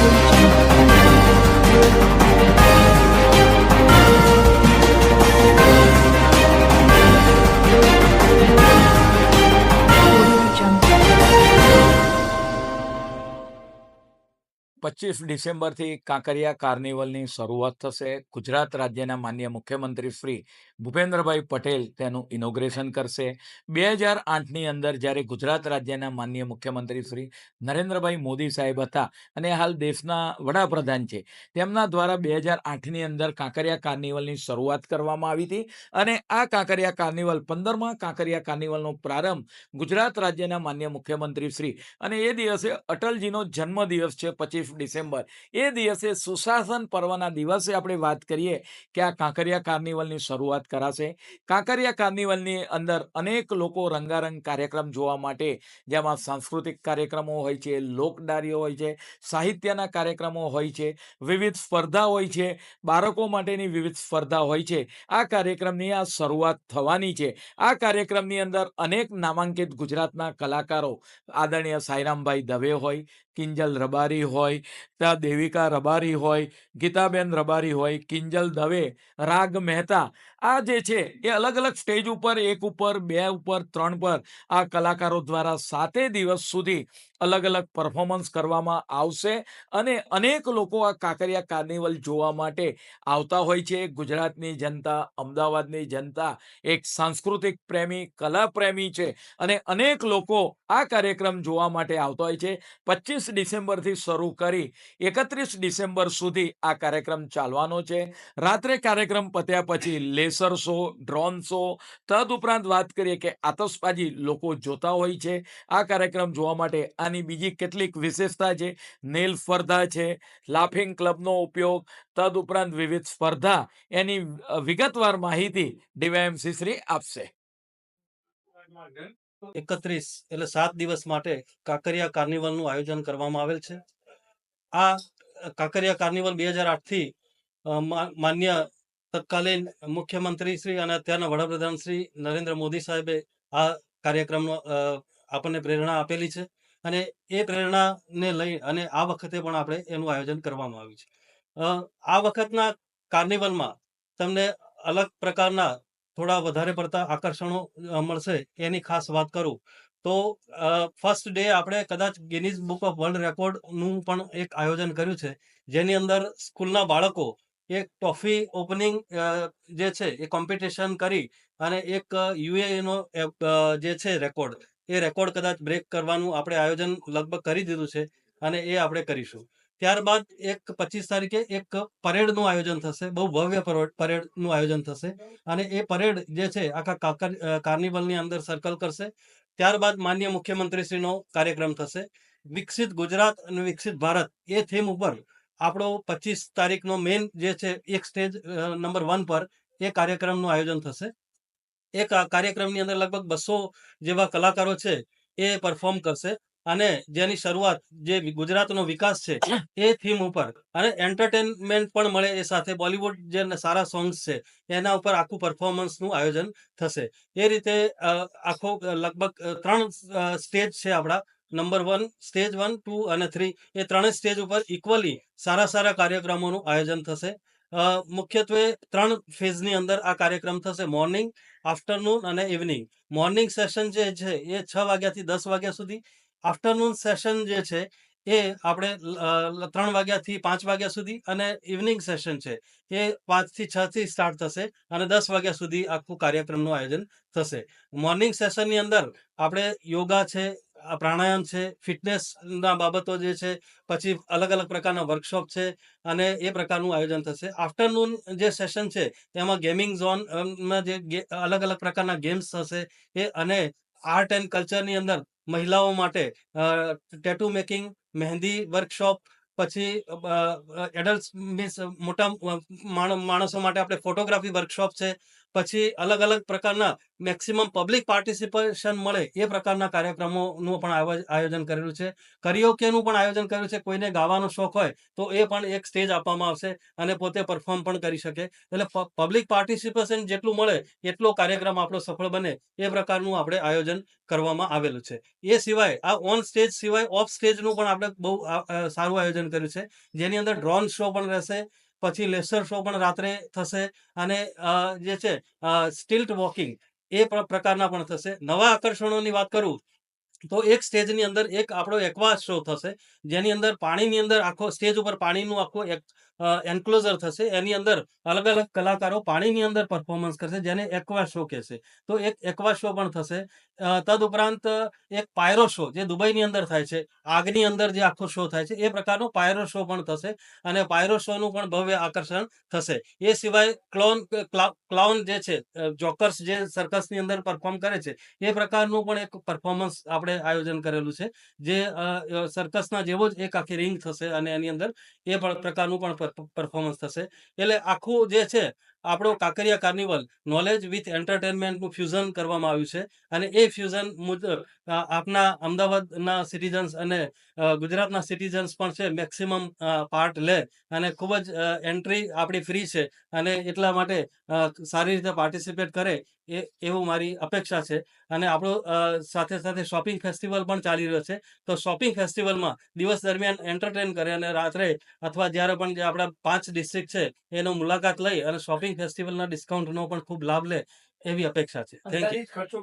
Thank you. પચીસ ડિસેમ્બરથી કાંકરિયા કાર્નિવલની શરૂઆત થશે. ગુજરાત રાજ્યના માન્ય મુખ્યમંત્રી શ્રી ભૂપેન્દ્રભાઈ પટેલ તેનું ઇનોગ્રેશન કરશે. બે હજાર આઠની અંદર જ્યારે ગુજરાત રાજ્યના માન્ય મુખ્યમંત્રી શ્રી નરેન્દ્રભાઈ મોદી સાહેબ હતા અને હાલ દેશના વડાપ્રધાન છે, તેમના દ્વારા બે હજાર આઠની અંદર કાંકરિયા કાર્નિવલની શરૂઆત કરવામાં આવી હતી અને આ કાંકરિયા કાર્નિવલ પંદરમા કાંકરિયા કાર્નિવલનો પ્રારંભ ગુજરાત રાજ્યના માન્ય મુખ્યમંત્રી શ્રી અને એ દિવસે અટલજીનો જન્મદિવસ છે, પચીસ ડિસેમ્બર. એ દિવસે સુશાસન પર્વના દિવસે આપણે વાત કરીએ કે આ કાંકરિયા કાર્નિવલની શરૂઆત કરાશે. કાંકરિયા કાર્નિવલની અંદર અનેક લોકો રંગારંગ કાર્યક્રમ જોવા માટે, જેમાં સાંસ્કૃતિક કાર્યક્રમો હોય છે લોકડારીઓ હોય છે, સાહિત્યના કાર્યક્રમો હોય છે, વિવિધ સ્પર્ધા હોય છે, બાળકો માટેની વિવિધ સ્પર્ધા હોય છે. આ કાર્યક્રમની આ શરૂઆત થવાની છે. આ કાર્યક્રમની અંદર અનેક નામાંકિત ગુજરાતના કલાકારો, આદરણીય સાઈરામભાઈ દવે હોય, કિંજલ રબારી હોય ત્યાં દેવિકા રબારી હોય, ગીતાબેન રબારી હોય, કિંજલ દવે, રાગ મહેતા, આ જે છે એ અલગ અલગ સ્ટેજ ઉપર, એક ઉપર, બે ઉપર, ત્રણ પર આ કલાકારો દ્વારા સાતે દિવસ સુધી અલગ અલગ પરફોર્મન્સ કરવામાં આવશે અને અનેક લોકો આ કાંકરિયા કાર્નિવલ જોવા માટે આવતા હોય છે. ગુજરાતની જનતા, અમદાવાદની જનતા, એક સાંસ્કૃતિક પ્રેમી, કલા પ્રેમી છે અને અનેક લોકો આ કાર્યક્રમ જોવા માટે આવતા હોય છે. પચીસ ડિસેમ્બરથી શરૂ કરી એકત્રીસ ડિસેમ્બર સુધી આ કાર્યક્રમ ચાલવાનો છે. રાત્રે કાર્યક્રમ પત્યા પછી લેસર શો, ડ્રોન શો તદઉપરાંત વાત કરીએ કે આતશબાજી લોકો જોતા હોય છે. આ કાર્યક્રમ જોવા માટે આની બીજી કેટલીક વિશેષતા છે. નેલ સ્પર્ધા છે, લાફિંગ ક્લબનો ઉપયોગ તદઉપરાંત વિવિધ સ્પર્ધા. એની વિગતવાર માહિતી ડીવાયએમસી શ્રી આપશે. એકત્રીસ એટલે સાત દિવસ માટે કાંકરિયા કાર્નિવલનું આયોજન કરવામાં આવેલ છે. આ કાંકરિયા કાર્નિવલ બે હજાર આઠથી માન્ય તત્કાલીન મુખ્યમંત્રી શ્રી અને અત્યારના વડાપ્રધાન શ્રી નરેન્દ્ર મોદી સાહેબે આ કાર્યક્રમનો આપણને પ્રેરણા આપેલી છે અને એ પ્રેરણાને લઈ અને આ વખતે પણ આપણે એનું આયોજન કરવામાં આવ્યું છે. આ વખતના કાર્નિવલમાં તમને અલગ પ્રકારના થોડા વધારે પડતા આકર્ષણો મળશે એની ખાસ વાત કરું તો ફર્સ્ટ ડે આપણે કદાચ ગિનીઝ બુક ઓફ વર્લ્ડ રેકોર્ડનું પણ એક આયોજન કર્યું છે. જેની અંદર સ્કૂલના બાળકો એક ટ્રોફી ઓપનિંગ જે છે એ કોમ્પિટિશન કરી અને એક યુએનો જે છે રેકોર્ડ એ રેકોર્ડ કદાચ બ્રેક કરવાનું આપણે આયોજન લગભગ કરી દીધું છે અને એ આપણે કરીશું. ત્યારબાદ એક પચીસ તારીખે એક પરેડનું આયોજન થશે, બહુ ભવ્ય પરેડ પરેડનું આયોજન થશે અને એ પરેડ જે છે આખા કાર્નિવલની અંદર સર્કલ કરશે. ત્યારબાદ માન્ય મુખ્યમંત્રીશ્રીનો કાર્યક્રમ થશે. વિકસિત ગુજરાત અને વિકસિત ભારત એ થીમ ઉપર આપણો પચીસ તારીખનો મેઇન જે છે, એક સ્ટેજ નંબર વન પર એ કાર્યક્રમનું આયોજન થશે. એ કાર્યક્રમની અંદર લગભગ બસો જેવા કલાકારો છે એ પરફોર્મ કરશે. અને જેની શરૂઆત જે ગુજરાતનો વિકાસ છે, એ થીમ ઉપર. અને એન્ટરટેનમેન્ટ પણ મળે એ સાથે. બોલિવૂડ જે સારા સોંગ્સ છે, એના ઉપર આખું પરફોર્મન્સનું આયોજન થશે. એ રીતે આખો લગભગ ત્રણ સ્ટેજ છે આપણા. Number one stage one two અને થ્રી એ ત્રણેય સ્ટેજ ઉપર ઇક્વલી સારા સારા કાર્યક્રમોનું આયોજન થશે. મુખ્યત્વે ત્રણ ફેઝની અંદર આ કાર્યક્રમ થશે. મોર્નિંગ આફ્ટરનૂન અને ઇવનિંગ મોર્નિંગ સેશન જે છે, એ છ વાગ્યાથી દસ વાગ્યા સુધી આફ્ટરનૂન સેશન જે છે, એ આપણે ત્રણ વાગ્યાથી પાંચ વાગ્યા સુધી અને ઇવનિંગ સેશન છે, એ પાંચથી છ થી સ્ટાર્ટ થશે અને દસ વાગ્યા સુધી આખું કાર્યક્રમનું આયોજન થશે. મોર્નિંગ સેશનની અંદર આપણે યોગા છે પ્રાણાયામ છે, ફિટનેસના બાબતો જે છે, પછી અલગ અલગ પ્રકારના વર્કશોપ છે અને એ પ્રકારનું આયોજન થશે. આફ્ટરનૂન જે સેશન છે તેમાં ગેમિંગ ઝોન જે અલગ અલગ પ્રકારના ગેમ્સ થશે એ અને આર્ટ એન્ડ કલ્ચરની અંદર મહિલાઓ માટે ટેટુ મેકિંગ મહેંદી વર્કશોપ પછી એડલ્ટ મીન્સ મોટા માણસો માટે આપણે ફોટોગ્રાફી વર્કશોપ છે. પછી અલગ અલગ પ્રકારના મેક્સિમમ પબ્લિક પાર્ટિસિપેશન મળે એ પ્રકારના કાર્યક્રમોનું પણ આયોજન કરેલું છે. કરિયોકેનું પણ આયોજન કર્યું છે. કોઈને ગાવાનો શોખ હોય તો એ પણ એક સ્ટેજ આપવામાં આવશે અને પોતે પરફોર્મ પણ કરી શકે. એટલે પબ્લિક પાર્ટિસિપેશન જેટલું મળે એટલો કાર્યક્રમ આપણો સફળ બને એ પ્રકારનું આપણે આયોજન કરવામાં આવેલું છે. એ સિવાય આ ઓન સ્ટેજ સિવાય ઓફ સ્ટેજનું પણ આપણે બહુ સારું આયોજન કર્યું છે. જેની અંદર ડ્રોન શો પણ રહેશે. પછી લેસર શો પણ રાત્રે થશે અને જે છે સ્ટિલ્ટ વોકિંગ એ પ્ર- પ્રકારના પણ થશે. નવા આકર્ષણોની વાત કરું તો એક સ્ટેજની અંદર એક આપણો એકવા શો થશે. જેની અંદર પાણીની અંદર આખો, સ્ટેજ ઉપર પાણીનું આખું એક એન્ક્લોઝર થશે. એની અંદર અલગ અલગ કલાકારો પાણીની અંદર પરફોર્મન્સ કરશે, જેને એકવા શો કહેશે. તો એક એકવા શો પણ થશે. તદઉપરાંત એક પાયરો શો, જે દુબઈની અંદર થાય છે, આગની અંદર જે આખો શો થાય છે, એ પ્રકારનો પાયરો શો પણ થશે અને પાયરો શોનું પણ ભવ્ય આકર્ષણ થશે. એ સિવાય ક્લોન ક્લાઉન જે છે જોકર્સ જે સર્કસની અંદર પરફોર્મ કરે છે, એ પ્રકારનું પણ એક પરફોર્મન્સ આપણે આયોજન કરેલું છે. જે સર્કસના જેવો જ એક આખી રિંગ થશે અને એની અંદર એ પણ પ્રકારનું પણ પરફોર્મન્સ થશે. એટલે આખું જે છે આપણો કાંકરિયા કાર્નિવલ નોલેજ વિથ એન્ટરટેનમેન્ટનું ફ્યુઝન કરવામાં આવ્યું છે. અને એ ફ્યુઝન મુજબ આપના અમદાવાદના સિટીઝન્સ અને ગુજરાતના સિટીઝન્સ પણ છે મેક્સિમમ પાર્ટ લે. અને ખૂબ જ એન્ટ્રી આપણી ફ્રી છે. અને એટલા માટે સારી રીતે પાર્ટિસિપેટ કરે એ, એવું મારી અપેક્ષા છે. અને આપણો સાથે સાથે શોપિંગ ફેસ્ટિવલ પણ ચાલી રહ્યો છે. તો શોપિંગ ફેસ્ટિવલમાં દિવસ દરમિયાન એન્ટરટેન કરે અને રાત્રે અથવા જ્યારે પણ જે આપણા પાંચ ડિસ્ટ્રિક્ટ છે, એનો મુલાકાત લઈ અને શોપિંગ ફેસ્ટિવલના ડિસ્કાઉન્ટનો પણ ખૂબ લાભ લે એવી અપેક્ષા છે. Thank you